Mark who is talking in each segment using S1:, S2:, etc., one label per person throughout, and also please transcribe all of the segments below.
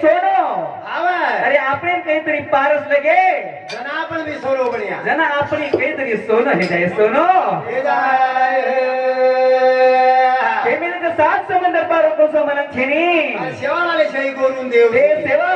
S1: સોનો. હાવે. આપણી કઈ સોનો હે જાય સોનો. સાત સમંદર પારો કોસો મન છેની સેવા વાલે
S2: છે
S1: ગુરુદેવ એ સેવા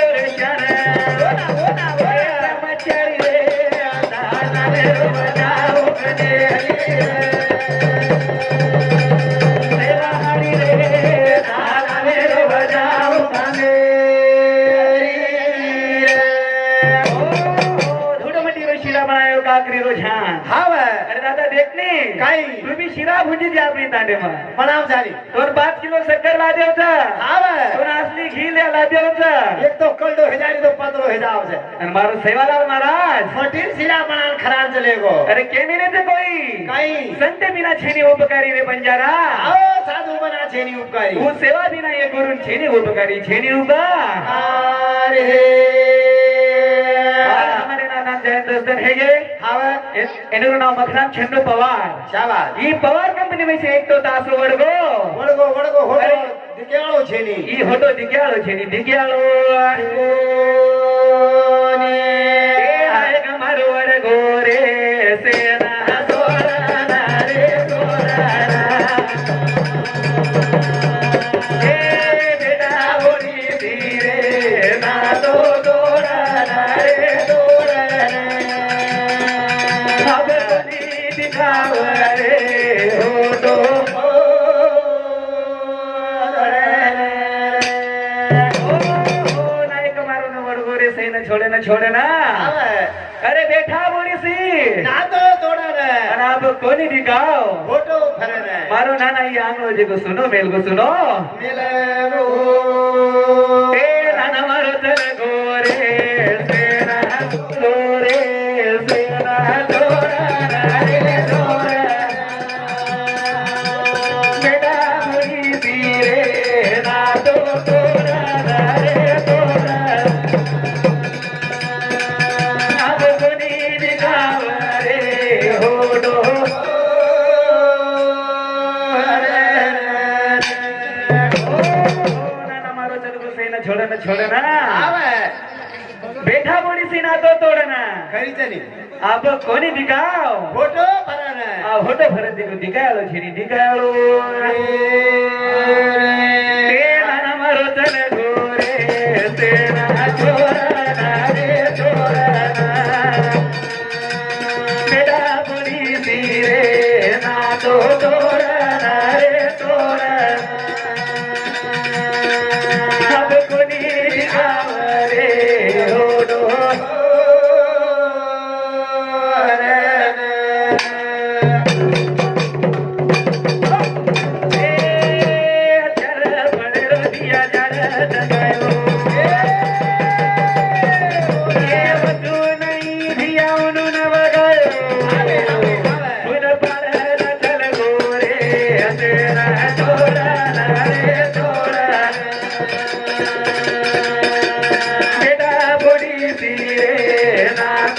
S1: लांडे
S2: मनाव झाली.
S1: दोन पाच किलो शक्कर ला
S2: देवचा
S1: दोन असली घी ला देवचा एक
S2: तो कल्डो हेजारी तो पदरो हेजाव से अन
S1: मारो सेवालाल महाराज. मोठी
S2: सिला म्हणाल खराब झाले गो.
S1: अरे केमी ने ते
S2: कोई
S1: काही. संत बिना छेनी उपकारी रे बंजारा.
S2: साधू बना छेनी उपकारी.
S1: वो सेवा बिना हे करून छेनी उपकारी छेनी उपा अरे ના દર્શન થઈ ગઈ.
S2: હવે
S1: એનું નામ મખરામ છંદુ પવાર.
S2: શાબાશ.
S1: ઈ પવાર કંપની માં છે એક તો તાસુ વડગો.
S2: વડગો વડગો હોટો દિગ્યાળો છે ની
S1: ઈ હોટો દિગ્યાળો છે ની દિગ્યાળો. ને છોડે ના છોડે ના
S2: આવે.
S1: અરે બેઠા બોરીસી
S2: ના તો તોડા રે
S1: અને આપ કોની દીકાવ
S2: ફોટો ફરે રે
S1: મારો નાના ઈ આંગળો જે કો સુનો મેલ કો સુનો
S2: મેલ રો નહીં
S1: આપણો કોની દીકાવ
S2: હોટો ફરાને
S1: આ હોટો ફરે દીકો દીકાયાળો છે ની દીકાયાળો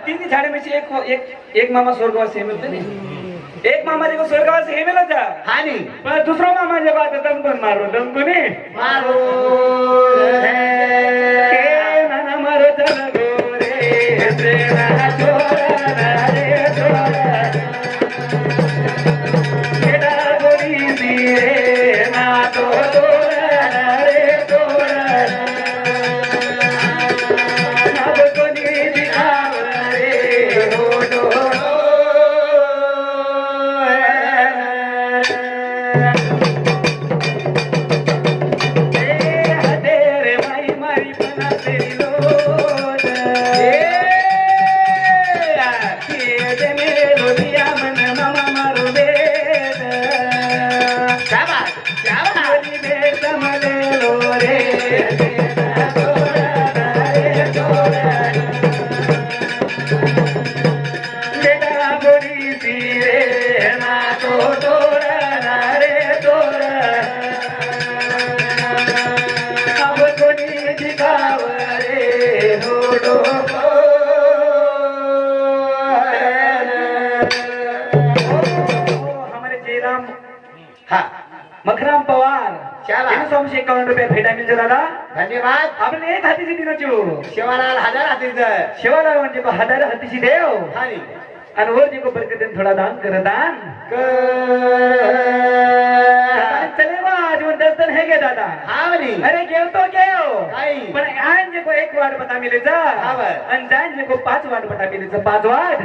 S2: हाव
S1: पण तीन झाडे में से एक एक एक मामा स्वर्गवासी हेमेल होते नहीं. एक मामा देखो स्वर्गवासी हेमेल होता
S2: हानी
S1: पण दुसरो मामा जे बात दम पण मारो दम कोणी
S2: मारो
S1: नाना मारो चल गो रे रे रुपये भेटा मिळते दादा.
S2: धन्यवाद.
S1: आपले एक हातीची दिनाचू
S2: शिवालाल हजार हातीचं.
S1: शिवाला म्हणजे हजार हातीची देव. आणि वर जे को बरकत थोडा दान कर दान. आणि चले बा दर्शन हे गे दादा. अरे घेव तो घेव
S2: काही.
S1: पण आन जे को एक वाट बता मिले जा.
S2: हा.
S1: आणि जान जे को पाच वाट बता मिले जा पाच वाट.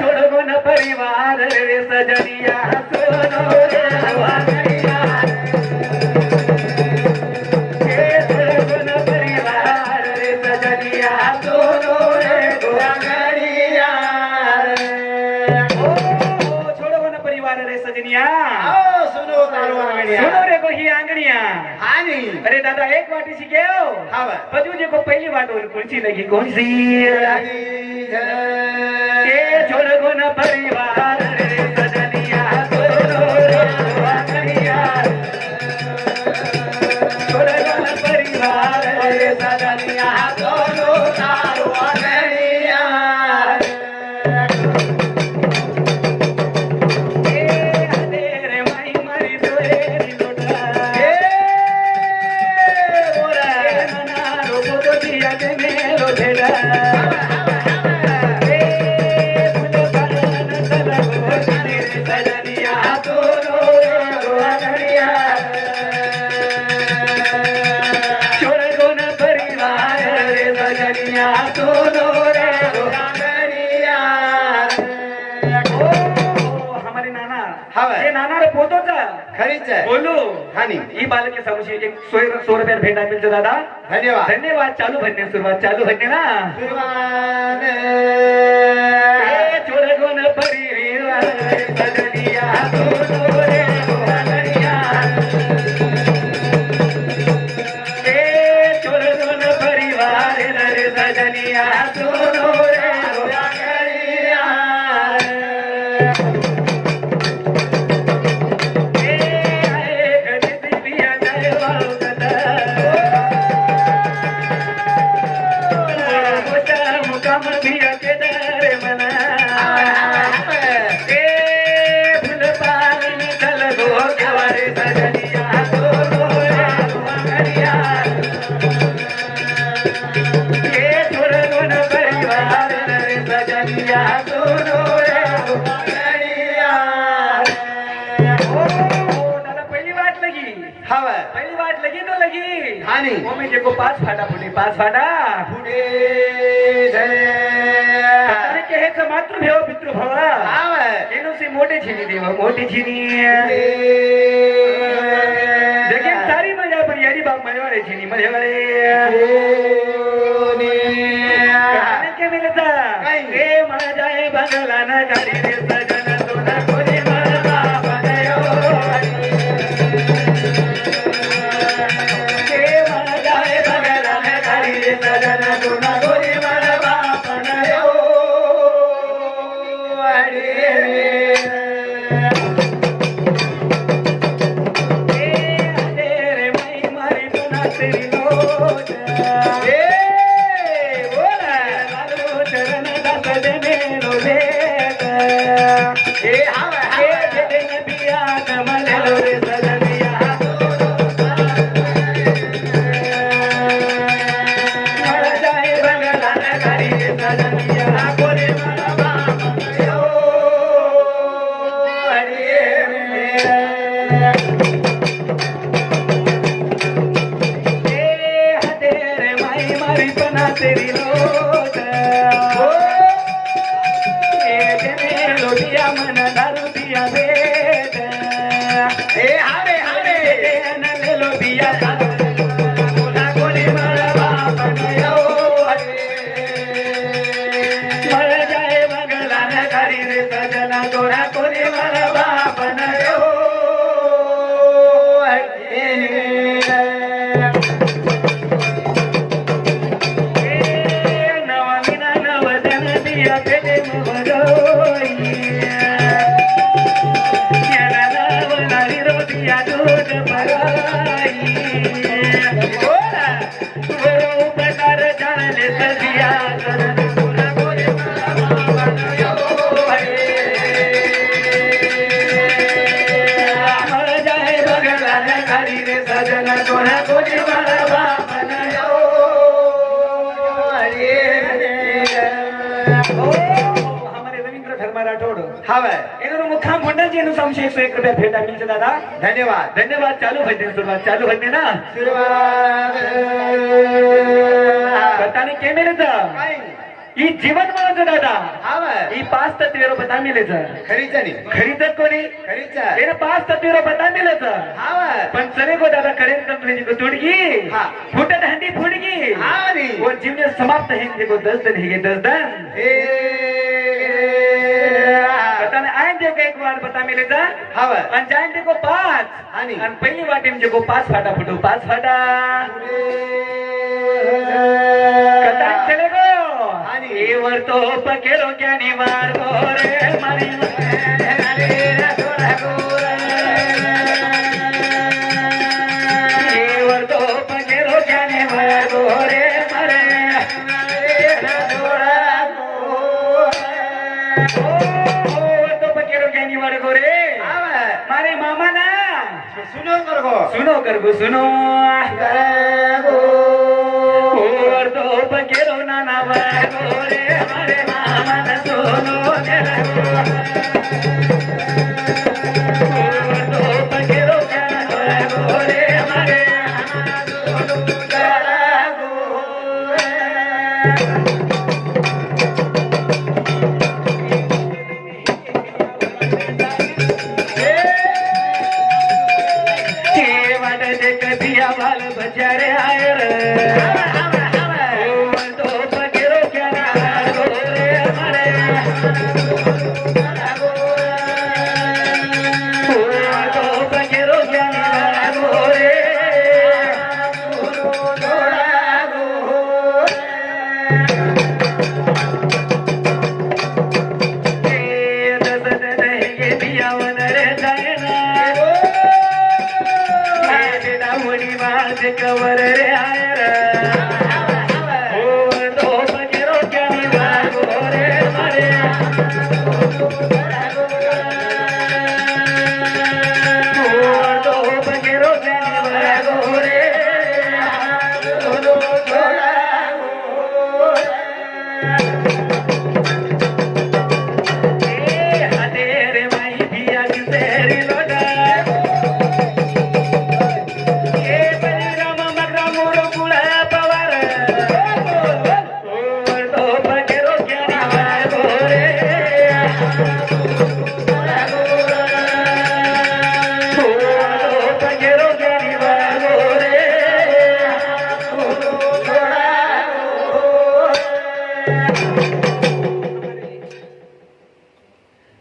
S1: छोड़ न परिवार रे सजनिया सोनो रे सीखेओ
S2: हा बा.
S1: पजू जे को पहली बात और कौन सी
S2: हानी
S1: ही बालके समोशी एक सोय सौ रुपयात भेटा मिळतो दादा.
S2: धन्यवाद.
S1: धन्यवाद. चालू भन्ने सुरुवात. चालू भन्ने ना. के हेच मातृ भेव पितृ भव।
S2: हवं.
S1: एनुसी मोठे छिनी देव मोठी छिनी जगे सारी मजा पण यारी बाप मजेवाडे छिनी मजेवाडे गाणे के मिलता
S2: काय?
S1: ए माझा ए बंगला ना गाडी रे सजन तुला कोणी मला बघयो ए माझा ए बंगला ना गाडी रे सजन तुला दोनशे एक रुपया भेट आहे दादा.
S2: धन्यवाद.
S1: धन्यवाद. चालू भजने सुरुवात. चालू भजने ना? सुरुवात. केमेरेच. ही जीवन माझं दादा. ही पाच तत्वे रुपये बता मिलेच.
S2: खरीच
S1: खरीच कोणी?
S2: खरीच
S1: पाच तत्वे रुपये बता
S2: मिलेच.
S1: पण चले गो दादा करेन कंपनी को तुडगी. फुटत हंडी फुडगी. जीवन समाप्त हे को दस दन हे दस दन. बताने आयन जे एक बार बता मिले जा।
S2: हावे
S1: आणि जाईन ते को पाच
S2: आणि?
S1: आणि पहिली वाटी म्हणजे को पाच फाटा फुटू पाच फाटा। कथा चले गो
S2: आणि?
S1: ए वर तो पकेलो ज्ञानी मार गो रे मारी। मारे मामा ना
S2: सुनो करगो
S1: सुनो कर गो सुनो और तो पकेरो नाना वागो रे हमारे मामा न सुनो तेरा और तो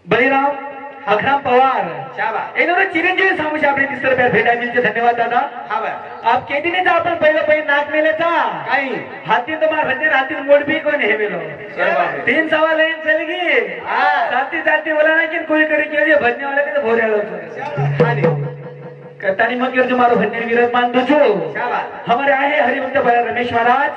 S1: बलिराम अखराम पवार. चिरंजीवी तीस रुपया भेटा धन्यवाद दादा. आप पहिलं पहिलं नाक
S2: काही
S1: हाती मोड भी हे मिलो. तीन सवा लाइन चलेगी
S2: हाँ.
S1: साथी साथी बोला ना कि कोई करे के लिए भजने वाले तो भोरे मत कर भजन विरत मान दो हमारे आए हरिवंत भैया रमेश महाराज.